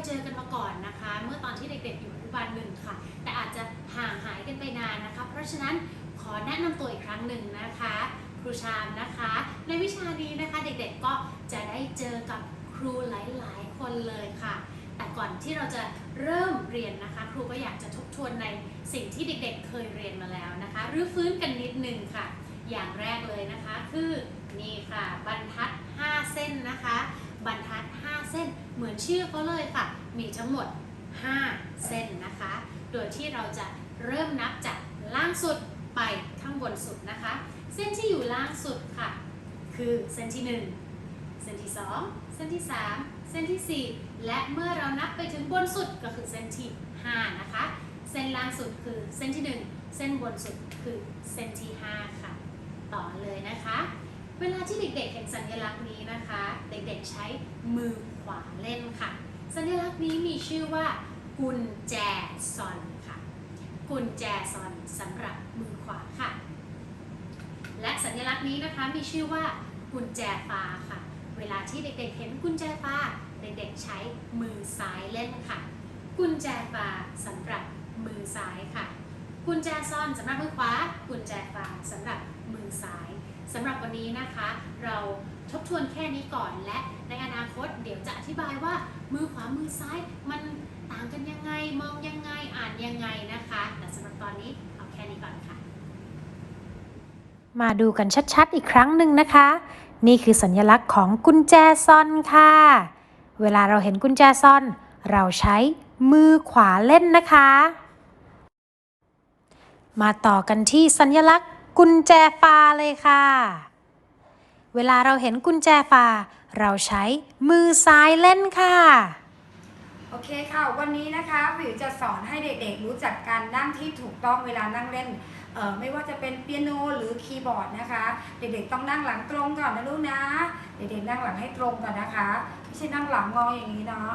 ยเจอกันมาก่อนนะคะ เมื่อตอนที่เด็กๆอยู่อนุบาลหนึ่งค่ะ แต่อาจจะห่างหายกันไปนานนะคะ เพราะฉะนั้นขอแนะนำตัวอีกครั้งหนึ่งนะคะ ครูชามนะคะ ในวิชานี้นะคะเด็กๆก็จะได้เจอกับครูหลายๆ คนเลยค่ะ แต่ก่อนที่เราจะเริ่มเรียนนะคะ ครูก็อยากจะทบทวนในสิ่งที่เด็กๆ เคยเรียนมาแล้วนะคะรื้อฟื้นกันนิดนึงค่ะ อย่างแรกเลยนะคะ คือนี่ค่ะบรรทัด 5 เส้นนะคะ บรรทัด 5 เส้นเหมือน ชื่อเขาเลยค่ะ มีทั้งหมด 5 เส้นนะคะ โดยที่เราจะเริ่มนับจากล่างสุดไปข้างบนสุดนะคะ เส้นที่อยู่ล่างสุดค่ะ คือเส้นที่ 1 เส้นที่ 2 เส้นที่ 3 เส้นทีสี่ 4 และเมื่อเรานับไปถึงบนสุดก็คือเส้นที่ 5 นะคะ เส้นล่างสุดคือเส้นที่ 1 เส้นบนสุดคือเส้นที่ 5 ค่ะ ต่อเลยนะคะ เวลาที่เด็กๆเห็นสัญลักษณ์นี้นะคะ เด็กๆใช้มือ วาเล่นค่ะ สัญลักษณ์นี้มีชื่อว่า กุญแจซอนค่ะ กุญแจซอนสำหรับมือขวาค่ะ และสัญลักษณ์นี้นะคะมีชื่อว่า กุญแจฟ้าค่ะ เวลาที่เด็กๆเห็นกุญแจฟ้า เด็กๆใช้มือซ้ายเล่นค่ะ กุญแจฟ้าสำหรับมือซ้ายค่ะ กุญแจซ่อนสำหรับมือขวา กุญแจฟ้าสำหรับมือซ้ายสำหรับวันนี้นะคะ เรา ทบทวนแค่นี้ก่อนและในอนาคตเดี๋ยวจะอธิบายว่ามือขวามือซ้ายมันต่างกันยังไงมองยังไงอ่านยังไงนะคะแต่สำหรับตอนนี้เอาแค่นี้ก่อนค่ะ มาดูกันชัดๆอีกครั้งหนึ่งนะคะ นี่คือสัญลักษณ์ของกุญแจซอนค่ะ เวลาเราเห็นกุญแจซอน เราใช้มือขวาเล่นนะคะ มาต่อกันที่สัญลักษณ์กุญแจฟ้าเลยค่ะ เวลาเราเห็นกุญแจฟ้าเราใช้มือซ้ายเล่นค่ะ โอเคค่ะ วันนี้นะคะวิวจะสอนให้เด็กๆ รู้จักการนั่งที่ถูกต้องเวลานั่งเล่นเออไม่ว่าจะเป็นเปียโนหรือคีย์บอร์ดนะคะ เด็กๆต้องนั่งหลังตรงก่อนนะลูกนะ เด็กๆนั่งหลังให้ตรงก่อนนะคะ ไม่ใช่นั่งหลังงออย่างนี้เนาะ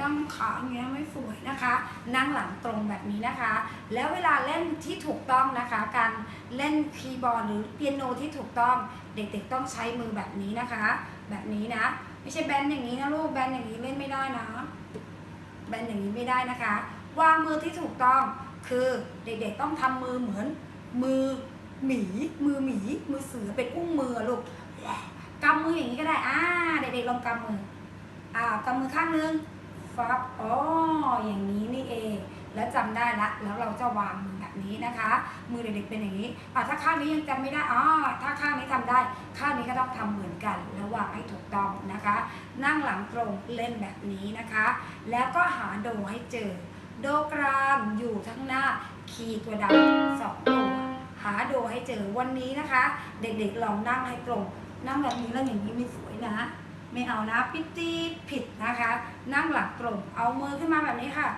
นั่งขาอย่างเงี้ยไม่สวยนะคะ นั่งหลังตรงแบบนี้นะคะ แล้วเวลาเล่นที่ถูกต้องนะคะ การเล่นคีย์บอร์ดหรือเปียโนที่ถูกต้องเด็กๆต้องใช้มือแบบนี้นะคะ แบบนี้นะ ไม่ใช่แบนอย่างนี้นะลูกแบนอย่างนี้เล่นไม่ได้นะแบนอย่างนี้ไม่ได้นะคะ วางมือที่ถูกต้องคือเด็กๆต้องทำมือเหมือนมือหมี มือหมี มือเสือเป็นอุ้งมือลูกกำมืออย่างนี้ก็ได้อ่าเด็กๆลองกำมืออ่ากำมือข้างนึง ฟับอ๋ออย่างนี้นี่เอง แล้วจำได้ละ แล้วเราจะวางมือแบบนี้นะคะ มือเด็กๆเป็นอย่างนี้อ่าถ้าข้างนี้ยังจำไม่ได้อ๋อถ้าข้างนี้ทำได้ ข้างนี้ก็ต้องทำเหมือนกัน แล้ววางให้ถูกต้องนะคะ นั่งหลังตรงเล่นแบบนี้นะคะ แล้วก็หาโดให้เจอ โดกลางอยู่ทั้งหน้า คีย์ตัวดำสองตัวหาโดให้เจอวันนี้นะคะ เด็กๆลองนั่งให้ตรงนั่งแบบนี้แล้วอย่างนี้ไม่สวยนะ ไม่เอานะปิดตีผิดนะคะ นั่งหลังตรงเอามือขึ้นมาแบบนี้ค่ะ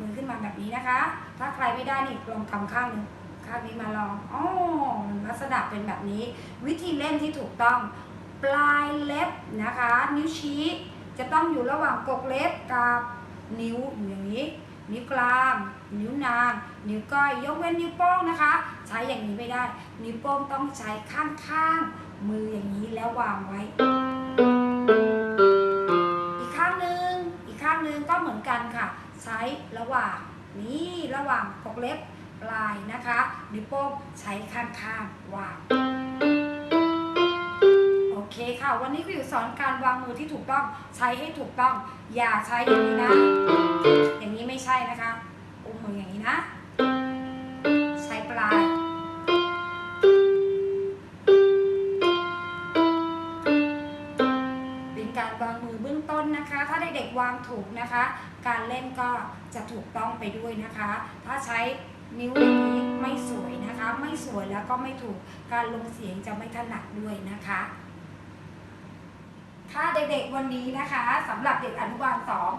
มือขึ้นมาแบบนี้นะคะ ถ้าใครไม่ได้นี่ลองกำข้างหนึงข้างนี้มาลองอ๋อลักษณะเป็นแบบนี้ วิธีเล่นที่ถูกต้อง ปลายเล็บนะคะ นิ้วชี้จะต้องอยู่ระหว่างกกเล็บกับนิ้วอยู่อย่างนี้นิ้วกลาง นิ้วนาง นิ้วก้อย ยกเว้นนิ้วโป้งนะคะ ใช้อย่างนี้ไม่ได้ นิ้วโป้งต้องใช้ข้างๆ มืออย่างนี้แล้ววางไว้ ใช้ระหว่างนี้ระหว่างกกเล็บปลายนะคะ นิ้วโป้งใช้ข้างๆวางโอเคค่ะ วันนี้ก็อยู่สอนการวางมือที่ถูกต้องใช้ให้ถูกต้อง อย่าใช้อย่างนี้นะ อย่างนี้ไม่ใช่นะคะอุ้มมืออย่างนี้นะ ใช้ปลาย วางถูกนะคะ การเล่นก็จะถูกต้องไปด้วยนะคะ ถ้าใช้นิ้วอย่างนี้ไม่สวยนะคะ ไม่สวยแล้วก็ไม่ถูกการลงเสียงจะไม่ถนัดด้วยนะคะค่ะเด็กๆวันนี้นะคะสำหรับเด็กอนุบาลสอง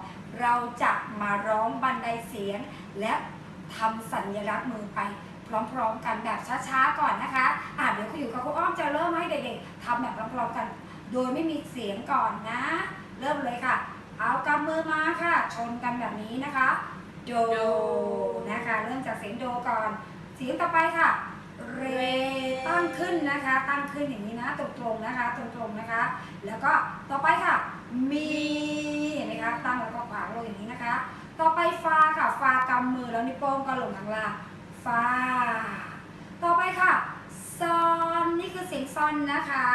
เราจะมาร้องบันไดเสียง และทำสัญลักษณ์มือไปพร้อมๆกันแบบช้าๆก่อนนะคะอะเดี๋ยวคุณอยู่กับครูอ้อมจะเริ่มให้เด็กๆทำแบบพร้อมๆกัน โดยไม่มีเสียงก่อนนะ เริ่มเลยค่ะ เอากำมือมาค่ะ ชนกันแบบนี้นะคะ โด นะคะ เริ่มจากเสียงโดก่อน เสียงต่อไปค่ะ เร ตั้งขึ้นนะคะ ตั้งขึ้นอย่างนี้นะ ตรงๆนะคะ ตรงๆนะคะ แล้วก็ต่อไปค่ะ มี เห็นไหมคะ ตั้งแล้วก็ขวางลงอย่างนี้นะคะ ต่อไปฟาค่ะ ฟากำมือแล้วนิ้วโป้งก็ลงข้างล่าง ฟา ต่อไปค่ะ ซอน นี่คือเสียงซอนนะคะ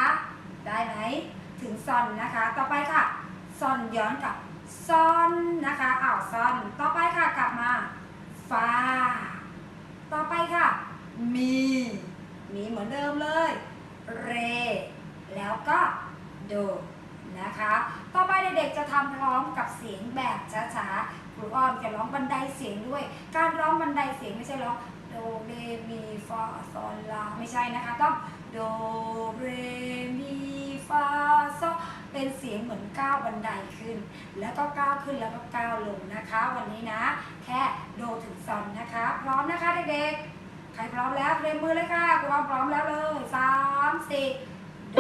ได้ไหม ถึงซอนนะคะ ต่อไปค่ะ ซอนย้อนกลับซอนนะคะอ้าวซอนต่อไปค่ะกลับมาฟาต่อไปค่ะ มี มีเหมือนเดิมเลย เร แล้วก็โดนะคะ ต่อไปเด็กๆจะทำพร้อมกับเสียงแบบช้าๆครูอ้อมจะร้องบันไดเสียงด้วย การร้องบันไดเสียงไม่ใช่ร้องโดเรมีฟาซอลลาไม่ใช่นะคะต้องโดเรมีฟาซอ เป็นเสียงเหมือนก้าวบันไดขึ้น แล้วก็ก้าวขึ้นแล้วก็ก้าวลงนะคะ วันนี้นะ แค่โดถึงซอนนะคะ พร้อมนะคะเด็กๆ ใครพร้อมแล้วเตรียมมือเลยค่ะครูอ้อมพร้อมแล้วเลยสามสี่โด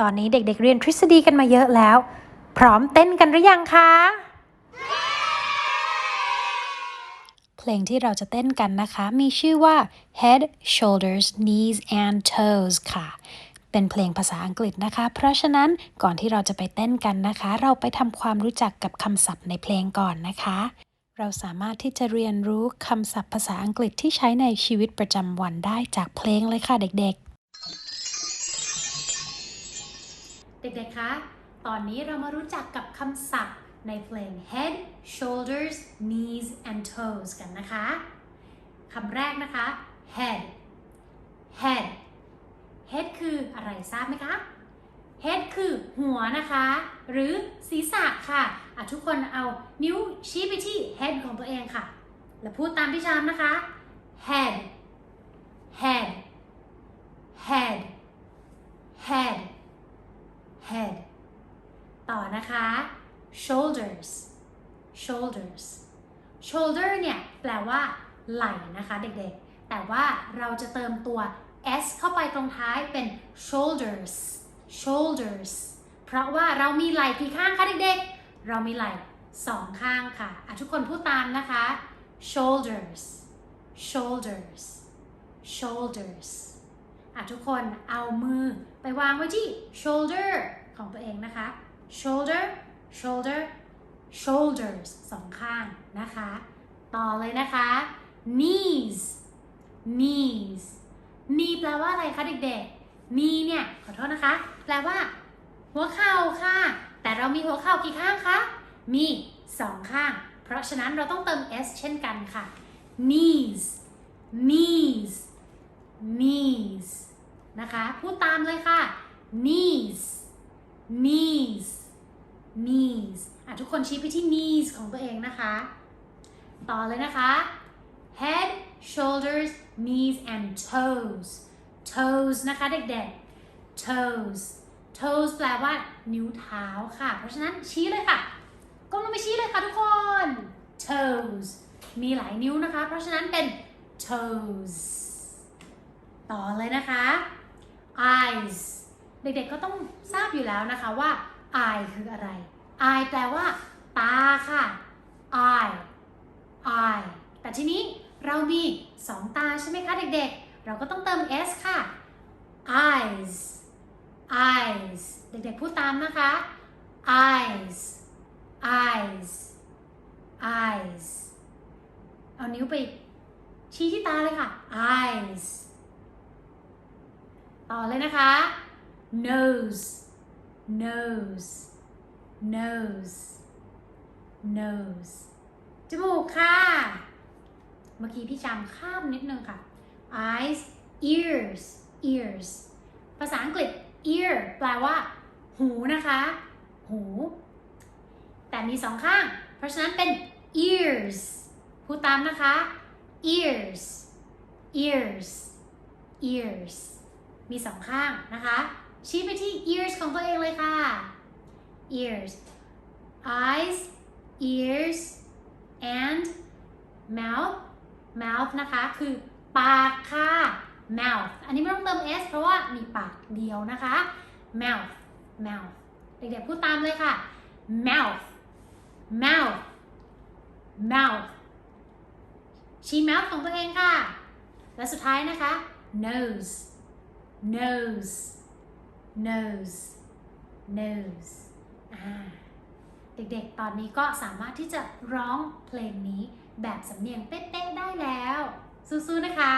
ตอนนี้เด็กๆเรียนทฤษฎีกันมาเยอะแล้ว พร้อมเต้นกันหรือยังคะ เพลงที่เราจะเต้นกันนะคะ มีชื่อว่า Head Shoulders Knees and Toes ค่ะ เป็นเพลงภาษาอังกฤษนะคะ เพราะฉะนั้นก่อนที่เราจะไปเต้นกันนะคะ เราไปทำความรู้จักกับคำศัพท์ในเพลงก่อนนะคะ เราสามารถที่จะเรียนรู้คำศัพท์ภาษาอังกฤษที่ใช้ในชีวิตประจำวันได้จากเพลงเลยค่ะเด็กๆ เด็กๆ คะ ตอนนี้เรามารู้จักกับคำศัพท์ในเพลง head shoulders knees and toes กันนะคะ คำแรกนะคะ head head head คืออะไรทราบไหมคะ head คือหัวนะคะ หรือศีรษะค่ะอะทุกคนเอานิ้วชี้ไปที่ head ของตัวเองค่ะ แล้วพูดตามพี่ชามนะคะ head head head head head ต่อนะคะ shoulders shoulders shoulder เนี่ยแปลว่าไหล่นะคะเด็กๆ แต่ว่าเราจะเติมตัว s เข้าไปตรงท้ายเป็น shoulders shoulders เพราะว่าเรามีไหล่กี่ข้างคะเด็กๆ เรามีไหล่สองข้างค่ะะทุกคนพูดตามนะคะ shoulders shoulders shoulders อะทุกคนเอามือไปวางไว้ที่ shoulder ของตัวเองนะคะ shoulder shoulder shoulders สองข้างนะคะ ต่อเลยนะคะ knees knees knee แปลว่าอะไรคะเด็กๆ knee เนี่ย ขอโทษนะคะ แปลว่า หัวเข่าค่ะ แต่เรามีหัวเข่ากี่ข้างคะ มีสองข้าง เพราะฉะนั้นเราต้องเติม s เช่นกันค่ะ knees knees knees นะคะ พูดตามเลยค่ะ knees knees knees อะทุกคนชี้ไปที่ knees ของตัวเองนะคะ ต่อเลยนะคะ head shoulders knees and toes toes นะคะเด็กๆ toes toes แปลว่านิ้วเท้าค่ะ เพราะฉะนั้นชี้เลยค่ะก้มลงไปชี้เลยค่ะทุกคน toes มีหลายนิ้วนะคะ เพราะฉะนั้นเป็น toes ต่อเลยนะคะ eyes เด็กๆก็ต้องทราบอยู่แล้วนะคะว่า eye คืออะไร eye แปลว่า ตาค่ะ eye eye แต่ทีนี้เรามีสองตาใช่ไหมคะเด็กๆ เราก็ต้องเติม s ค่ะ eyes eyes เด็กๆ พูดตามนะคะ eyes eyes eyes เอานิ้วไปชี้ที่ตาเลยค่ะ eyes ต่อเลยนะคะ nose nose nose nose จมูกค่ะ เมื่อกี้พี่จำข้ามนิดนึงค่ะ eyes ears ears ภาษาอังกฤษ ear แปลว่า หูนะคะ หู แต่มีสองข้าง เพราะฉะนั้นเป็น ears พูดตามนะคะ ears ears ears มีสองข้างนะคะ ชี้ไปที่ ears ของตัวเองเลยค่ะ ears eyes ears and mouth mouth นะคะ คือปากค่ะ mouth อันนี้ไม่ต้องเติม s เพราะว่ามีปากเดียวนะคะ mouth mouth เด็กๆพูดตามเลยค่ะ mouth mouth mouth ชี้ mouth ของตัวเองค่ะ และสุดท้ายนะคะ nose nose nose nose อ่าเด็กๆ ตอนนี้ก็สามารถที่จะร้องเพลงนี้แบบสำเนียงเป๊ะๆได้แล้ว สู้ๆ นะคะ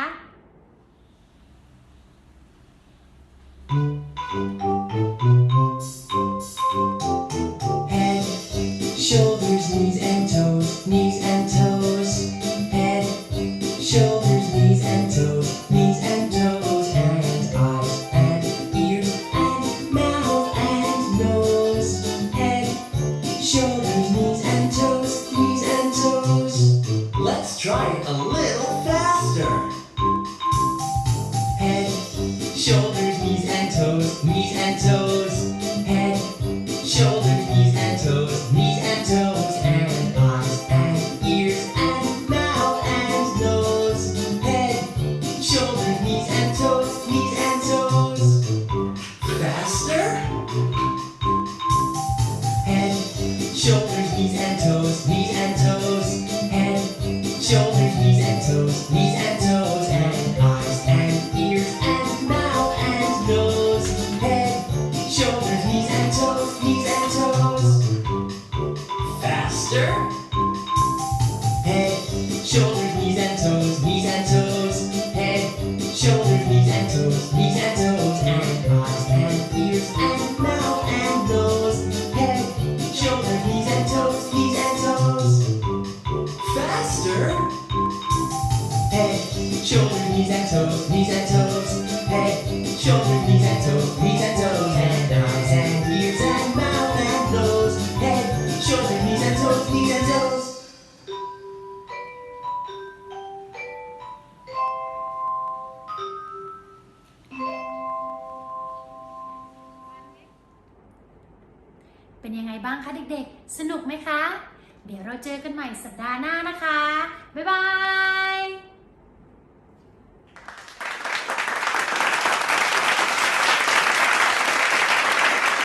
knees and างคะเด็กๆ สนุกไหมคะ เดี๋ยวเราเจอกันใหม่สัปดาห์หน้านะคะ บ๊ายบาย